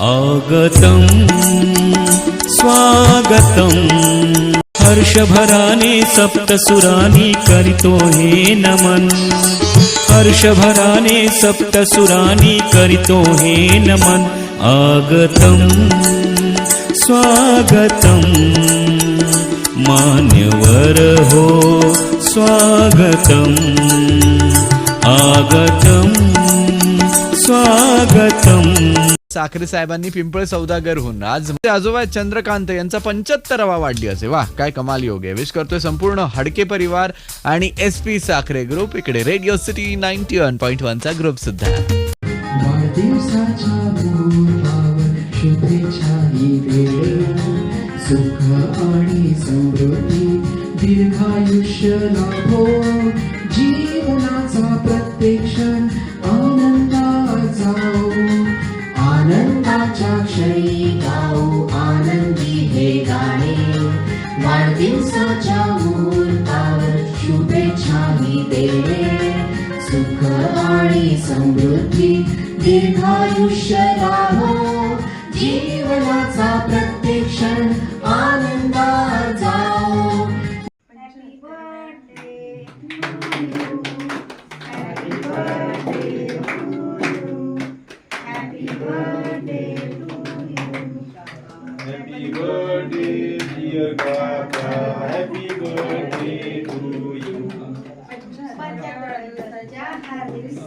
स्वागतं स्वागतं हर्षभराने सप्तसुरानि करितो हे नमन। हर्षभराने सप्तसुरानि करितो हे नमन। आगतं स्वागतं मान्यवर हो स्वागतम्। आगतं स्वागतम् साखरे साहेबांनी पिंपळ सौदागरहून आज म्हणजे आजोबा चंद्रकांत यांचा पंच्याहत्तरावा वाढदिवस आहे. वा काय कमाल योग आहे. विश करतोय संपूर्ण हडके परिवार आणि एस पी साखरे ग्रुप इकडे. Radio city ninety one point वनचा group सुद्धा. सुख आणि समृद्धी दीर्घायुष्य लाभो. क्षणी गाऊ आनंदी हे गाणे. वाढदिवसाच्या मुहूर्तावर शुभेच्छा मी देणे. सुख आणि समृद्धी दीर्घायुष्य लाभो जीवनाचा प्रत्येक क्षण आनंदात जाओ Happy birthday, Happy birthday, dear Kaka. Happy birthday to you. पंचप्रणताच्या Hardik